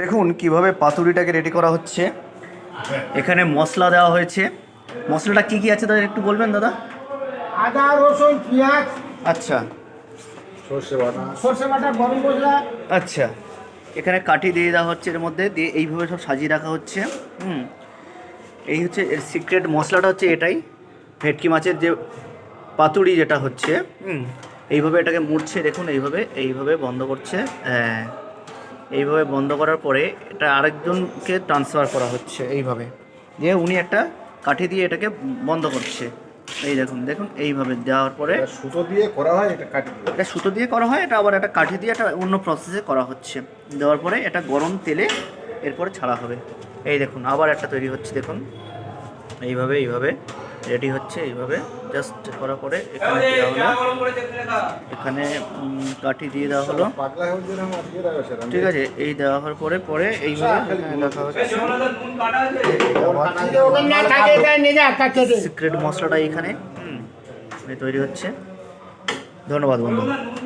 দেখুন কীভাবে পাতুরিটাকে রেডি করা হচ্ছে। এখানে মশলা দেওয়া হয়েছে। মশলাটা কি কি আছে দাদা একটু বলবেন দাদা? আদা রসুন পেঁয়াজ। আচ্ছা। সর্ষে বাটা। সর্ষে বাটা গরম মশলা। আচ্ছা। এখানে কাঠি দিয়ে দেওয়া হচ্ছে এর মধ্যে। দিয়ে এইভাবে সব সাজিয়ে রাখা হচ্ছে। হুম। এই হচ্ছে এর সিক্রেট মশলাটা হচ্ছে এটাই। ভেটকি মাছের যে পাতুড়ি যেটা হচ্ছে হুম। এইভাবে এটাকে মুড়ছে দেখুন এইভাবে এইভাবে বন্ধ করছে। হ্যাঁ। এইভাবে বন্ধ করার পরে এটা আরেকজনকে ট্রান্সফার করা হচ্ছে এইভাবে। দিয়ে উনি একটা কাঠি দিয়ে এটাকে বন্ধ করছে। এই দেখুন দেখুন এইভাবে দেওয়ার পরে সুতো দিয়ে করা হয় এটা দিয়ে? এটা সুতো দিয়ে করা হয় এটা আবার একটা কাঠি দিয়ে একটা অন্য প্রসেসে করা হচ্ছে। দেওয়ার পরে এটা গরম তেলে এরপরে ছাড়া হবে। এই দেখুন আবার একটা তৈরি হচ্ছে দেখুন। এইভাবে এইভাবে। রেডি হচ্ছে এইভাবে। জাস্ট করার পরে এখানে দেওয়া হলো। এখানে কাঠি দিয়ে দেওয়া হলো। ঠিক আছে এই দেওয়া হওয়ার পরে পরে এইভাবে দেখা হচ্ছে। সিক্রেট মশলাটা এখানে তৈরি হচ্ছে। ধন্যবাদ বন্ধু।